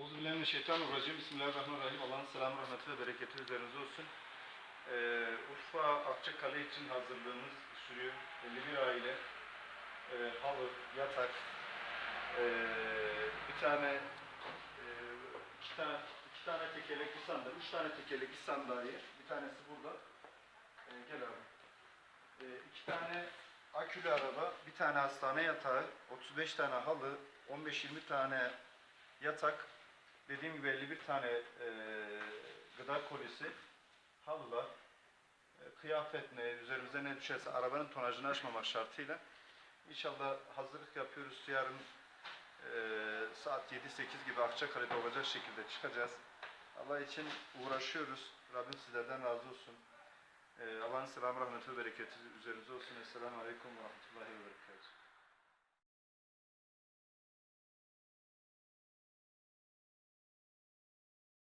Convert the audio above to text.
Euzubillahimineşşeytanirracim. Bismillahirrahmanirrahim. Allah'ın selamı, rahmeti ve bereketi üzerinize olsun. Ee, Urfa Akçakale için hazırlığımız sürüyor. 51 aile. Ee, halı, yatak, ee, bir tane ee, iki tane iki tane tekerlekli sandalye, üç tane tekerlekli sandalye. Bir tanesi burada. Ee, gel abi. Ee, iki tane akülü araba, bir tane hastane yatağı, 35 tane halı, 15-20 tane yatak, dediğim gibi 51 tane e, gıda kolisi, halılar, e, kıyafet ne, üzerimize ne düşerse arabanın tonajını aşmamak şartıyla İnşallah hazırlık yapıyoruz. Yarın e, saat 7-8 gibi Akçakale'de olacak şekilde çıkacağız. Allah için uğraşıyoruz. Rabbim sizlerden razı olsun. E, Allah'ın selamı, rahmeti ve bereketi üzerinize olsun. Esselamu Aleyküm ve Rahmetullahi ve Berekatuhu.